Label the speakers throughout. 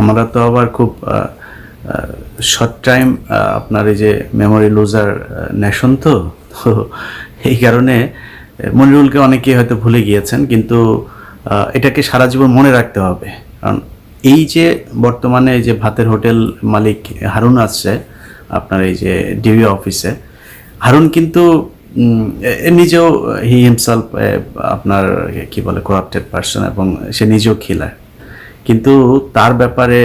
Speaker 1: আমরা তো আবার খুব শর্ট টাইম আপনার এই যে মেমোরি লুজার নেশন তো তো এই কারণে মনিরুলকে অনেকেই হয়তো ভুলে গিয়েছেন, কিন্তু এটাকে সারা জীবন মনে রাখতে হবে। কারণ এই যে বর্তমানে যে ভাতের হোটেল মালিক হারুন আসছে, আপনার এই যে ডিবি অফিসে, হারুন কিন্তু নিজেও হি হিমসেলফ আপনার, কি বলে করাপ্টেড পার্সন এবং সে নিজেও খিলায় কিন্তু তার ব্যাপারে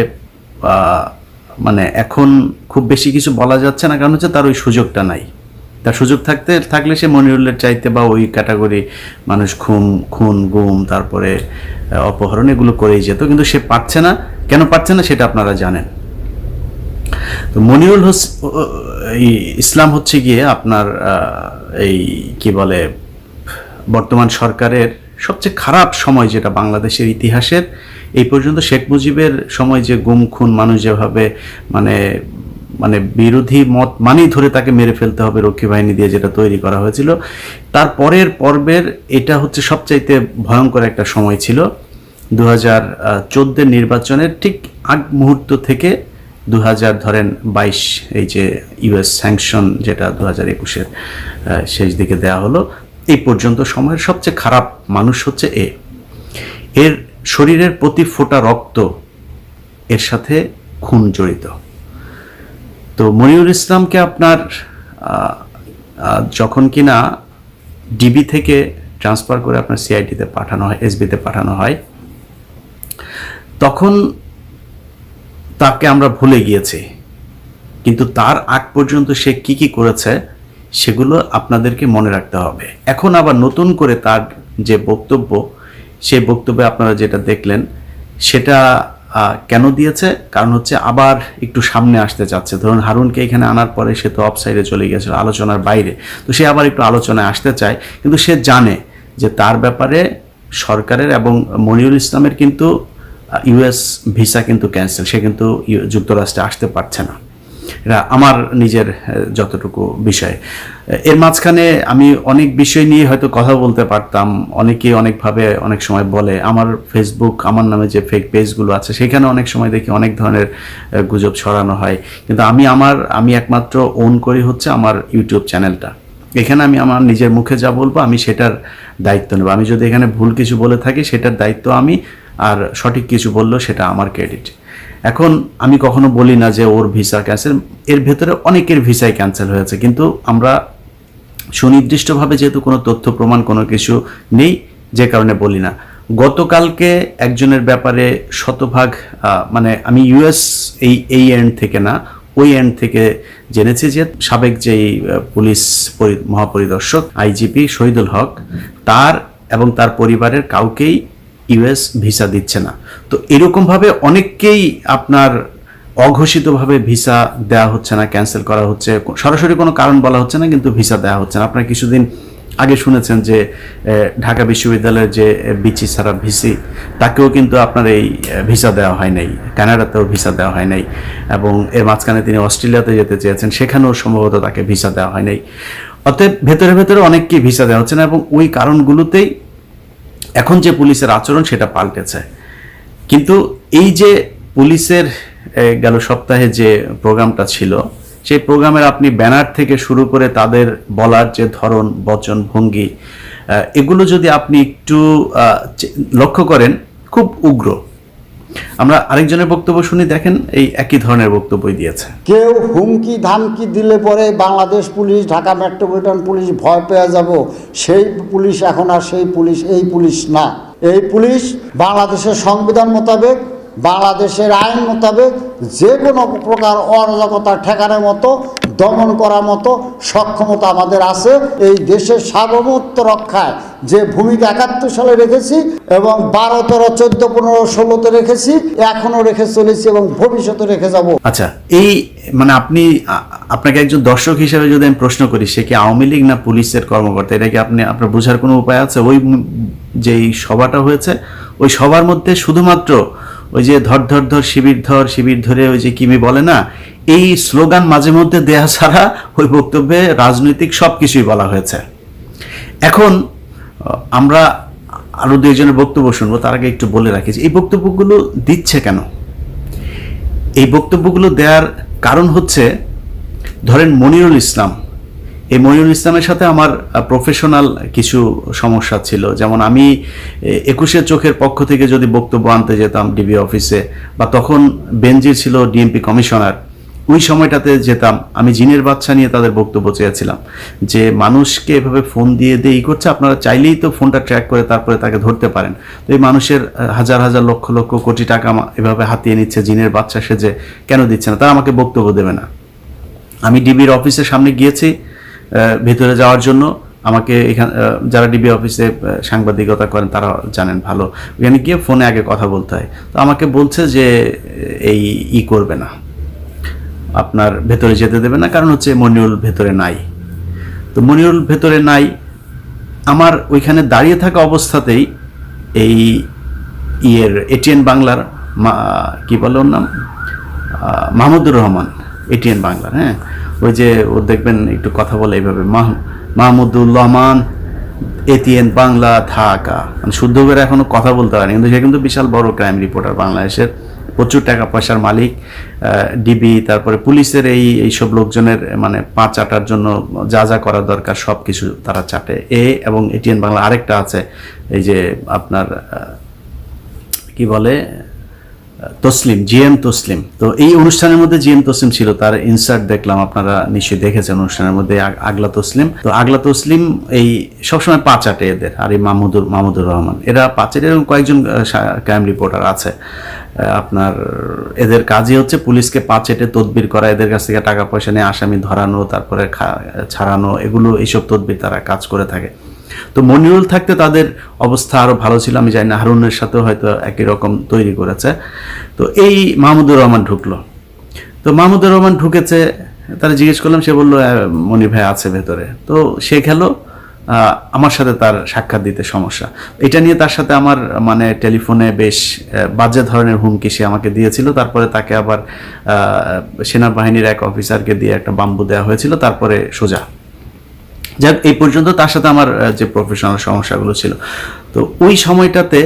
Speaker 1: মানে এখন খুব বেশি কিছু বলা যাচ্ছে না, কারণ হচ্ছে তার ওই সুযোগটা নাই। তার সুযোগ থাকতে, থাকলে সে মনিরুলের চাইতে বা ওই ক্যাটাগরি মানুষ খুন খুন, গুম, তারপরে অপহরণ এগুলো করেই যেত, কিন্তু সে পাচ্ছে না। কেন পাচ্ছে না সেটা আপনারা জানেন। তো মনিরুল হোস ইসলাম হচ্ছে গিয়ে আপনার এই কি বলে, বর্তমান সরকারের সবচেয়ে খারাপ সময় যেটা বাংলাদেশের ইতিহাসের এই পর্যন্ত শেখ মুজিবের সময় যে গুম, খুন, মানুষ যেভাবে মানে মানে বিরোধী মত মানেই ধরে তাকে মেরে ফেলতে হবে রক্ষী বাহিনী দিয়ে যেটা তৈরি করা হয়েছিল, তার পরের পর্বের এটা হচ্ছে সবচাইতে ভয়ঙ্কর একটা সময় ছিল। দু হাজার চোদ্দের নির্বাচনের ঠিক আগ মুহূর্ত থেকে দু হাজার ধরেন বাইশ, এই যে ইউএস স্যাংশন যেটা দু হাজার একুশের শেষ দিকে দেয়া হলো, এই পর্যন্ত সময়ের সবচেয়ে খারাপ মানুষ হচ্ছে এ। এর শরীরের প্রতি ফোটা রক্ত এর সাথে খুন জড়িত। তো মনিরুল ইসলামকে আপনার যখন কিনা ডিবি থেকে ট্রান্সফার করে আপনার সিআইডিতে পাঠানো হয়, এসবিতে পাঠানো হয়, তখন তাকে আমরা ভুলে গিয়েছি। কিন্তু তার আগ পর্যন্ত সে কি কি করেছে, সেগুলো আপনাদেরকে মনে রাখতে হবে। এখন আবার নতুন করে তার যে বক্তব্য সেই বক্তব্যে আপনারা যেটা দেখলেন, সেটা কেন দিয়েছে? কারণ হচ্ছে আবার একটু সামনে আসতে চাচ্ছে। ধরুন হারুনকে এখানে আনার পরে সে তো অফ সাইডে চলে গেছিল আলোচনার বাইরে। তো সে আবার একটু আলোচনায় আসতে চায়। কিন্তু সে জানে যে তার ব্যাপারে সরকারের এবং মনিরুল ইসলামের কিন্তু ইউএস ভিসা কিন্তু ক্যান্সেল। সে কিন্তু যুক্তরাষ্ট্রে আসতে পারছে না। এটা আমার নিজের যতটুকু বিষয়। এর মাঝখানে আমি অনেক বিষয় নিয়ে হয়তো কথা বলতে পারতাম, অনেকে অনেকভাবে অনেক সময় বলে, আমার ফেসবুক আমার নামে যে ফেক পেজগুলো আছে, সেখানে অনেক সময় দেখি অনেক ধরনের গুজব ছড়ানো হয়। কিন্তু আমি আমার, আমি একমাত্র ওন করি হচ্ছে আমার ইউটিউব চ্যানেলটা এখানে আমি আমার নিজের মুখে যা বলব, আমি সেটার দায়িত্ব নেব। আমি যদি এখানে ভুল কিছু বলে থাকি, সেটার দায়িত্ব আমি, আর সঠিক কিছু বলল সেটা আমার ক্রেডিট এখন আমি কখনো বলি না যে ওর ভিসা ক্যান্সেল এর ভেতরে অনেকের ভিসাই ক্যান্সেল হয়েছে, কিন্তু আমরা সুনির্দিষ্টভাবে যেহেতু কোনো তথ্য, প্রমাণ কোনো কিছু নেই, যে কারণে বলি না। গতকালকে একজনের ব্যাপারে শতভাগ মানে আমি ইউএস এই এই এন্ড থেকে না, ওই এন্ড থেকে জেনেছি যে সাবেক যেই পুলিশ পরি- মহাপরিদর্শক আইজিপি শহীদুল হক, তার এবং তার পরিবারের কাউকেই ইউএস ভিসা দিচ্ছে না। তো এরকমভাবে অনেককেই আপনার অঘোষিতভাবে ভিসা দেওয়া হচ্ছে না, ক্যান্সেল করা হচ্ছে। সরাসরি কোনো কারণ বলা হচ্ছে না, কিন্তু ভিসা দেওয়া হচ্ছে না। আপনারা কিছুদিন আগে শুনেছেন যে ঢাকা বিশ্ববিদ্যালয়ের যে বিচি সারা ভিসি, তাকেও কিন্তু আপনার এই ভিসা দেওয়া হয় নাই। কানাডাতেও ভিসা দেওয়া হয় নাই। এবং এর মাঝখানে তিনি অস্ট্রেলিয়াতে যেতে চেয়েছেন, সেখানেও সম্ভবত তাকে ভিসা দেওয়া হয় নাই। অতএব ভেতরে ভেতরে অনেককেই ভিসা দেওয়া হচ্ছে না এবং ওই কারণগুলোতেই এখন যে পুলিশের আচরণ সেটা পাল্টেছে। কিন্তু এই যে পুলিশের গেল সপ্তাহে যে প্রোগ্রামটা ছিল, সেই প্রোগ্রামের আপনি ব্যানার থেকে শুরু করে তাদের বলার যে ধরন, বচন, ভঙ্গি এগুলো যদি আপনি একটু লক্ষ্য করেন, খুব উগ্র। আমরা আরেকজনের বক্তব্য শুনি, দেখেন এই একই ধরনের বক্তব্যই দিয়েছে।
Speaker 2: কেউ হুমকি ধামকি দিলে পরে Bangladesh police, Dhaka metropolitan police ভয় পেয়ে যাব। সেই পুলিশ এখন আর সেই পুলিশ, এই পুলিশ না। এই পুলিশ বাংলাদেশের সংবিধান মোতাবেক, বাংলাদেশের আইন মোতাবেক যে কোনো প্রকার অরাজকতা ঠেকানোর মতো দমন করার মতো সক্ষমতা আমাদের আছে। এই দেশের সার্বভৌমত্ব রক্ষায় যে ভূমিকা একাত্তর সালে রেখেছি এবং বারো, তেরো, চোদ্দ, পনেরো, ষোলোতে রেখেছি, এখনও রেখে চলেছি এবং ভবিষ্যতে রেখে যাব।
Speaker 1: আচ্ছা এই মানে আপনি আপনাকে একজন দর্শক হিসেবে যদি আমি প্রশ্ন করি, সে কি আওয়ামী লীগ না পুলিশের কর্মকর্তা? এটা কি আপনি, আপনার বোঝার কোনো উপায় আছে? ওই যেই সভাটা হয়েছে, ওই সবার মধ্যে শুধুমাত্র ওই যে ধর ধর ধর, শিবির ধর, শিবির ধরে ওই যে কিমি বলে না এই স্লোগান মাঝে মধ্যে দেয়া ছাড়া ওই বক্তব্যে রাজনৈতিক সব কিছুই বলা হয়েছে। এখন আমরা আরও দুইজনের বক্তব্য শুনব, তার আগে একটু বলে রাখি এই বক্তব্যগুলো দিচ্ছে কেন? এই বক্তব্যগুলো দেওয়ার কারণ হচ্ছে, ধরেন মনিরুল ইসলাম। এই মনিরুল ইসলামের সাথে আমার প্রফেশনাল কিছু সমস্যা ছিল। যেমন আমি একুশে চোখের পক্ষ থেকে যদি বক্তব্য আনতে যেতাম ডিবি অফিসে বা তখন বেঞ্জি ছিল ডিএমপি কমিশনার ওই সময়টাতে যেতাম, আমি জিনের বাচ্চা নিয়ে তাদের বক্তব্য চেয়েছিলাম, যে মানুষকে এভাবে ফোন দিয়ে দিয়ে ই করছে, আপনারা চাইলেই তো ফোনটা ট্র্যাক করে তারপরে তাকে ধরতে পারেন। তো এই মানুষের হাজার হাজার লক্ষ লক্ষ কোটি টাকা এভাবে হাতিয়ে নিচ্ছে জিনের বাচ্চা সেজে কেন দিচ্ছে না, তারা আমাকে বক্তব্য দেবে না। আমি ডিবির অফিসের সামনে গিয়েছি ভেতরে যাওয়ার জন্য। আমাকে এখানে যারা ডিবি অফিসে সাংবাদিকতা করেন, তারা জানেন ভালো। ওখানে গিয়ে ফোনে আগে কথা বলতে হয়। তো আমাকে বলছে যে, এই ই করবে না। আপনার ভেতরে যেতে দেবে না, কারণ হচ্ছে মনিরুল ভেতরে নাই। তো মনিরুল ভেতরে নাই, আমার ওইখানে দাঁড়িয়ে থাকা অবস্থাতেই এই ইয়ের এটিএন বাংলার কি বলে ওর নাম? মাহমুদুর রহমান, এটিএন বাংলার হ্যাঁ? ওই যে ও দেখবেন একটু কথা বলে এইভাবে, মাহ- মাহমুদুর রহমান, এটিএন বাংলা, ঢাকা। মানে শুদ্ধ করে এখনও কথা বলতে পারেনি, কিন্তু সে কিন্তু বিশাল বড় ক্রাইম রিপোর্টার বাংলাদেশের। প্রচুর টাকা পয়সার মালিক ডিবি তারপরে পুলিশের এই, এইসব লোকজনের মানে পা চাটার জন্য যা যা করা দরকার সব কিছু তারা চাটে। এ এবং এটিএন বাংলা আরেকটা আছে, এই যে আপনার কি বলে তসলিম জি এম তসলিম। তো এই অনুষ্ঠানের মধ্যে জিএম তসলিম ছিল, তার ইনসার্ট দেখলাম, আপনারা নিশ্চয়ই দেখেছেন অনুষ্ঠানের মধ্যে আগলা তসলিম। তো আগলা তসলিম এই সবসময় পাচাটে এদের আর এই মাহমুদুর মাহমুদুর রহমান। এরা পাচাটে এরকম কয়েকজন ক্রাইম রিপোর্টার আছে। আপনার এদের কাজই হচ্ছে পুলিশকে পাচেটে তদবির করা, এদের কাছ থেকে টাকা পয়সা নিয়ে আসামি ধরানো, তারপরে ছাড়ানো, এগুলো, এইসব তদবির তারা কাজ করে থাকে। তো মনিরুল থাকতে তাদের অবস্থা আরও ভালো ছিল। আমি জানি না হারুনের সাথেও হয়তো একই রকম তৈরি করেছে। তো এই মাহমুদুর রহমান ঢুকলো। তো মাহমুদুর রহমান ঢুকেছে তারা জিজ্ঞেস করলাম সে বলল "হ্যাঁ, মনির ভাই আছে ভেতরে। তো সে আহ, আমার সাথে তার সাক্ষাৎ দিতে সমস্যা। এটা নিয়ে তার সাথে আমার মানে টেলিফোনে বেশ বাজে ধরনের হুমকি সে আমাকে দিয়েছিল। তারপরে তাকে আবার সেনাবাহিনীর এক অফিসারকে দিয়ে একটা বাম্বু দেওয়া হয়েছিল। তারপরে সোজা যাক এই পর্যন্ত তার সাথে আমার যে প্রফেশনাল সমস্যাগুলো ছিল। তো ওই সময়টাতে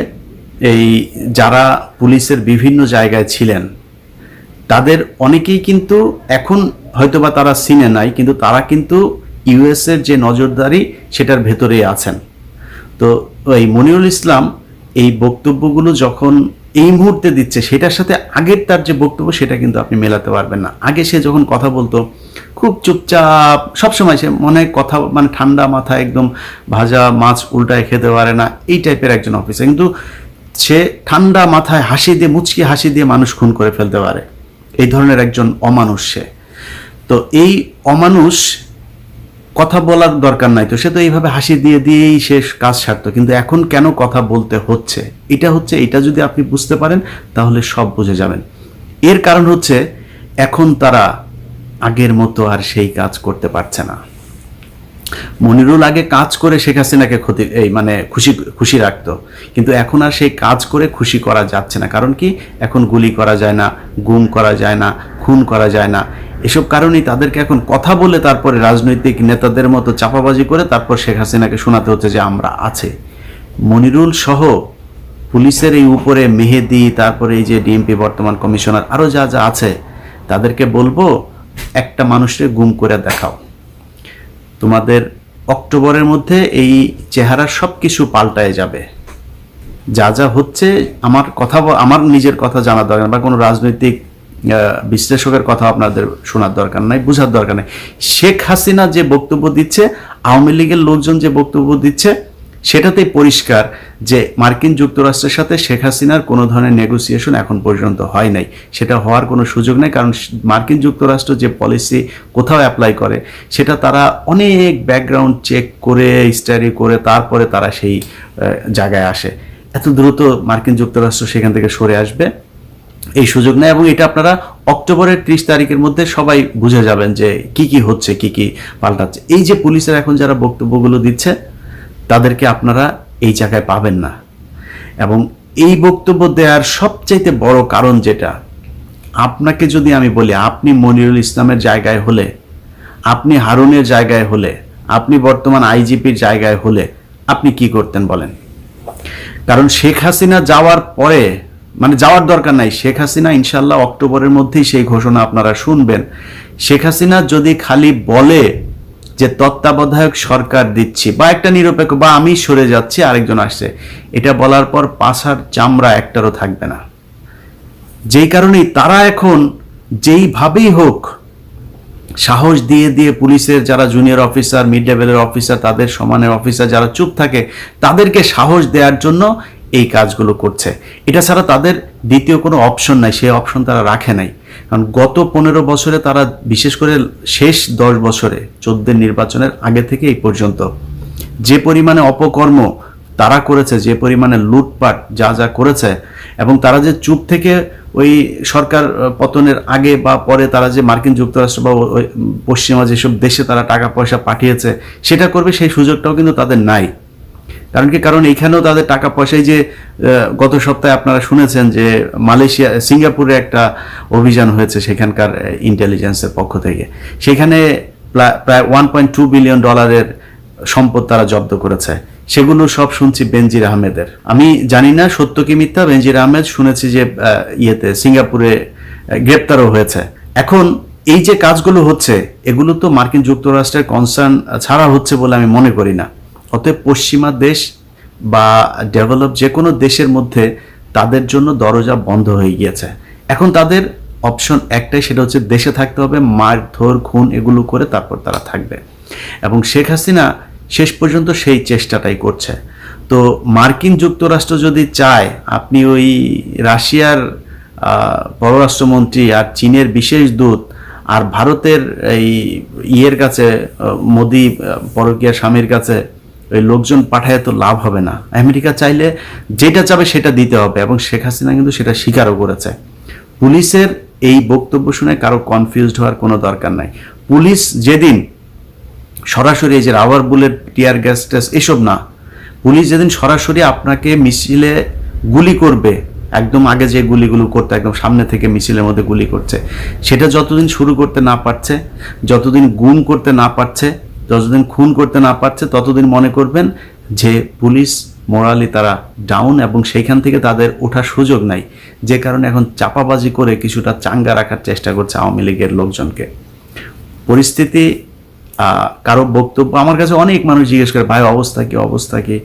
Speaker 1: এই যারা পুলিশের বিভিন্ন জায়গায় ছিলেন, তাদের অনেকেই কিন্তু এখন হয়তোবা তারা সিনে নাই, কিন্তু তারা কিন্তু ইউএসের যে নজরদারি সেটার ভেতরেই আছেন। তো এই মনিরুল ইসলাম এই বক্তব্যগুলো যখন এই মুহূর্তে দিচ্ছে, সেটার সাথে আগের তার যে বক্তব্য, সেটা কিন্তু আপনি মেলাতে পারবেন না। আগে সে যখন কথা বলতো, খুব চুপচাপ, সবসময় সে মনে কথা মানে ঠান্ডা মাথায় একদম ভাজা মাছ উল্টায় খেতে পারে না, এই টাইপের একজন অফিসার কিন্তু সে ঠান্ডা মাথায় হাসি দিয়ে, মুচকি হাসি দিয়ে মানুষ খুন করে ফেলতে পারে। এই ধরনের একজন অমানুষ সে। তো এই অমানুষ কথা বলার দরকার নাই তো। সে তো এইভাবে হাসি দিয়ে দিয়েই সে কাজ সারতো। কিন্তু এখন কেন কথা বলতে হচ্ছে? এটা হচ্ছে, এটা যদি আপনি বুঝতে পারেন, তাহলে সব বুঝে যাবেন। এর কারণ হচ্ছে, এখন তারা আগের মতো আর সেই কাজ করতে পারছে না। মনিরুল আগে কাজ করে শেখ হাসিনাকে ক্ষতি, এই মানে খুশি খুশি রাখতো। কিন্তু এখন আর সেই কাজ করে খুশি করা যাচ্ছে না। কারণ কি? এখন গুলি করা যায় না, গুম করা যায় না, খুন করা যায় না। এসব কারণেই তাদেরকে এখন কথা বলে তারপরে রাজনৈতিক নেতাদের মতো চাপাবাজি করে তারপর শেখ হাসিনাকে শোনাতে হচ্ছে যে আমরা আছে। মনিরুল সহ পুলিশের এই উপরে মেহেদি, তারপরে এই যে ডিএমপি বর্তমান কমিশনার আরও যা যা আছে, তাদেরকে বলব একটা মানুষকে গুম করে দেখাও। তোমাদের অক্টোবরের মধ্যে এই চেহারা সব কিছু পাল্টায় যাবে। যা যা হচ্ছে, আমার কথা আমার নিজের কথা জানা দরকার বা কোনো রাজনৈতিক বিশ্লেষকের কথা আপনাদের শোনার দরকার নাই, বোঝার দরকার নাই। শেখ হাসিনা যে বক্তব্য দিচ্ছে, আওয়ামী লীগের লোকজন যে বক্তব্য দিচ্ছে, সেটাতেই পরিষ্কার যে মার্কিন যুক্তরাষ্ট্রের সাথে শেখ হাসিনার কোনো ধরনের নেগোসিয়েশন এখন পর্যন্ত হয় নাই। সেটা হওয়ার কোনো সুযোগ নেই, কারণ মার্কিন যুক্তরাষ্ট্র যে পলিসি কোথাও অ্যাপ্লাই করে, সেটা তারা অনেক ব্যাকগ্রাউন্ড চেক করে স্টাডি করে, তারপরে তারা সেই জায়গায় আসে। এত দ্রুত মার্কিন যুক্তরাষ্ট্র সেখান থেকে সরে আসবে এই সুযোগ নেয় এবং এটা আপনারা অক্টোবরের ত্রিশ তারিখের মধ্যে সবাই বুঝে যাবেন যে কি কি হচ্ছে, কি কি পাল্টাচ্ছে। এই যে পুলিশের এখন যারা বক্তব্যগুলো দিচ্ছে, তাদেরকে আপনারা এই জায়গায় পাবেন না। এবং এই বক্তব্য দেওয়ার সবচাইতে বড় কারণ যেটা, আপনাকে যদি আমি বলি, আপনি মনিরুল ইসলামের জায়গায় হলে, আপনি হারুনের জায়গায় হলে, আপনি বর্তমান আইজিপির জায়গায় হলে, আপনি কি করতেন বলেন? কারণ শেখ হাসিনা যাওয়ার পরে মানে যাওয়ার দরকার নাই। শেখ হাসিনা ইনশাল্লাহ অক্টোবরের মধ্যেই সেই ঘোষণা আপনারা শুনবেন। শেখ হাসিনা যদি খালি বলে যে তত্ত্বাবধায়ক সরকার দিচ্ছি, বা একটা নিরপেক্ষ, বা আমি সরে যাচ্ছি, আরেকজন আসছে, এটা বলার পর পাছার চামড়া একটারও থাকবে না। যেই কারণেই তারা এখন যেইভাবেই হোক সাহস দিয়ে দিয়ে পুলিশের যারা জুনিয়র অফিসার মিড লেভেলের অফিসার তাদের সমানের অফিসার যারা চুপ থাকে, তাদেরকে সাহস দেওয়ার জন্য এই কাজগুলো করছে। এটা ছাড়া তাদের দ্বিতীয় কোনো অপশন নাই, সেই অপশন তারা রাখে নাই। কারণ গত পনেরো বছরে তারা বিশেষ করে শেষ দশ বছরে, চোদ্দের নির্বাচনের আগে থেকে এই পর্যন্ত যে পরিমাণে অপকর্ম তারা করেছে, যে পরিমাণে লুটপাট যা যা করেছে এবং তারা যে চুপ থেকে ওই সরকার পতনের আগে বা পরে তারা যে মার্কিন যুক্তরাষ্ট্র বা পশ্চিমা যেসব দেশে তারা টাকা পয়সা পাঠিয়েছে, সেটা করবে সেই সুযোগটাও কিন্তু তাদের নাই। কারণ কি? কারণ এইখানেও তাদের টাকা পয়সায় যে গত সপ্তাহে আপনারা শুনেছেন যে মালয়েশিয়া, সিঙ্গাপুরে একটা অভিযান হয়েছে সেখানকার ইন্টেলিজেন্সের পক্ষ থেকে। সেখানে প্রায় ওয়ান পয়েন্ট টু বিলিয়ন ডলারের সম্পদ তারা জব্দ করেছে। সেগুলো সব শুনছি বেনজির আহমেদের। আমি জানি না সত্য কি মিথ্যা, বেনজির আহমেদ শুনেছি যে ইয়েতে, সিঙ্গাপুরে গ্রেপ্তারও হয়েছে। এখন এই যে কাজগুলো হচ্ছে, এগুলো তো মার্কিন যুক্তরাষ্ট্রের কনসার্ন ছাড়া হচ্ছে বলে আমি মনে করি না। অতএব পশ্চিমা দেশ বা ডেভেলপ যে কোনো দেশের মধ্যে তাদের জন্য দরজা বন্ধ হয়ে গিয়েছে। এখন তাদের অপশন একটাই, সেটা হচ্ছে দেশে থাকতে হবে মারধর খুন এগুলো করে তারপর তারা থাকবে। এবং শেখ হাসিনা শেষ পর্যন্ত সেই চেষ্টাটাই করছে। তো মার্কিন যুক্তরাষ্ট্র যদি চায়, আপনি ওই রাশিয়ার পররাষ্ট্রমন্ত্রী আর চীনের বিশেষ দূত আর ভারতের এই ইয়ের কাছে মোদি পরকীয়া স্বামীর কাছে ওই লোকজন পাঠায় তো লাভ হবে না। আমেরিকা চাইলে যেটা চাবে সেটা দিতে হবে এবং শেখ হাসিনা কিন্তু সেটা স্বীকারও করেছে। পুলিশের এই বক্তব্য শুনে কারও কনফিউজড হওয়ার কোনো দরকার নাই। পুলিশ যেদিন সরাসরি এই যে রাবার বুলেট টিয়ার গ্যাস ট্যাস এসব না, পুলিশ যেদিন সরাসরি আপনাকে মিছিলে গুলি করবে, একদম আগে যে গুলিগুলো করতে, একদম সামনে থেকে মিছিলের মধ্যে গুলি করছে, সেটা যতদিন শুরু করতে না পারছে, যতদিন গুম করতে না পারছে যতদিন খুন করতে না পারছে, ততদিন মনে করবেন যে পুলিশ মোরালি তারা ডাউন এবং সেইখান থেকে তাদের ওঠার সুযোগ নাই। যে কারণে এখন চাপাবাজি করে কিছুটা চাঙ্গা রাখার চেষ্টা করছে আওয়ামী লীগের লোকজনকে। পরিস্থিতি কারও বক্তব্য, আমার কাছে অনেক মানুষ জিজ্ঞেস করে, ভাই, অবস্থা কি অবস্থা কি?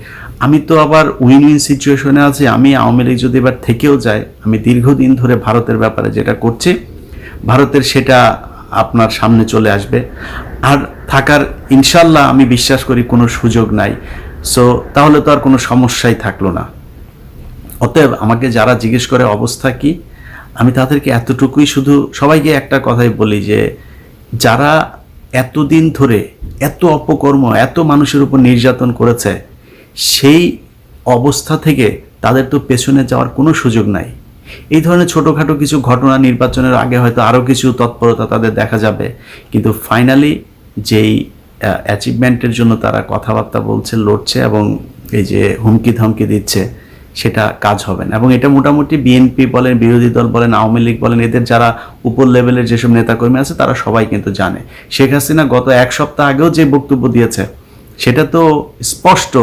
Speaker 1: আমি তো আবার উইন উইন সিচুয়েশনে আছি। আমি আওয়ামী লীগ যদি এবার থেকেও যায় আমি দীর্ঘদিন ধরে ভারতের ব্যাপারে যেটা করছি, ভারতের সেটা আপনার সামনে চলে আসবে। আর থাকার, ইনশাল্লাহ আমি বিশ্বাস করি কোনো সুযোগ নাই। সো তাহলে তো আর কোনো সমস্যাই থাকল না। অতএব আমাকে যারা জিজ্ঞেস করে অবস্থা কি, আমি তাদেরকে এতটুকুই শুধু সবাইকে একটা কথাই বলি যে, যারা এতদিন ধরে এত অপকর্ম, এত মানুষের উপর নির্যাতন করেছে, সেই অবস্থা থেকে তাদের তো পেছনে যাওয়ার কোনো সুযোগ নাই। এই ধরনের ছোটোখাটো কিছু ঘটনা নির্বাচনের আগে হয়তো আরও কিছু তৎপরতা তাদের দেখা যাবে। কিন্তু ফাইনালি যেই অ্যাচিভমেন্টের জন্য তারা কথাবার্তা বলছে, লড়ছে এবং এই যে হুমকি ধমকি দিচ্ছে, সেটা কাজ হবে না। এবং এটা মোটামুটি বিএনপি বলেন, বিরোধী দল বলেন, আওয়ামী লীগ বলেন, এদের যারা উপর লেভেলের যেসব নেতাকর্মী আছে, তারা সবাই কিন্তু জানে। শেখ হাসিনা গত এক সপ্তাহ আগেও যে বক্তব্য দিয়েছে, সেটা তো স্পষ্ট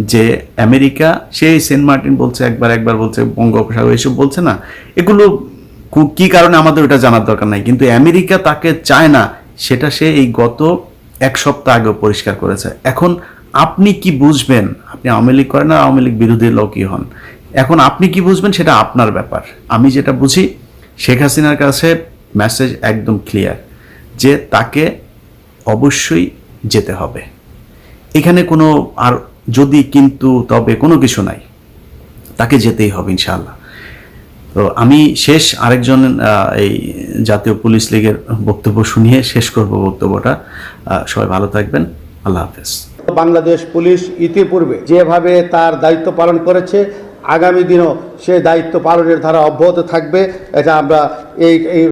Speaker 1: যে আমেরিকা সেই সেন্ট মার্টিন বলছে একবার একবার বলছে, বঙ্গোপসাগর, এসব বলছে না। এগুলো কু- কি কারণে আমাদের ওটা জানার দরকার নাই? কিন্তু আমেরিকা তাকে চায় না সেটা সে এই গত এক সপ্তাহ আগেও পরিষ্কার করেছে। এখন আপনি কি বুঝবেন? আপনি আওয়ামী লীগ করেন আর আওয়ামী লীগ বিরোধী লোকই হন। এখন আপনি কি বুঝবেন? সেটা আপনার ব্যাপার। আমি যেটা বুঝি, শেখ হাসিনার কাছে মেসেজ একদম ক্লিয়ার যে তাকে অবশ্যই যেতে হবে। এখানে কোনো আর যদি কিন্তু তবে কোনো কিছু নাই। তাকে যেতেই হবে ইনশাআল্লাহ। তো আমি শেষ আরেকজন এই জাতীয় পুলিশ লীগের বক্তব্য শুনিয়ে শেষ করব বক্তব্যটা। সবাই ভালো থাকবেন। আল্লাহ হাফেজ।
Speaker 3: বাংলাদেশ পুলিশ ইতিপূর্বে যেভাবে তার দায়িত্ব পালন করেছে, আগামী দিনও সে দায়িত্ব পালনের ধারা অব্যাহত থাকবে। এটা আমরা এই এই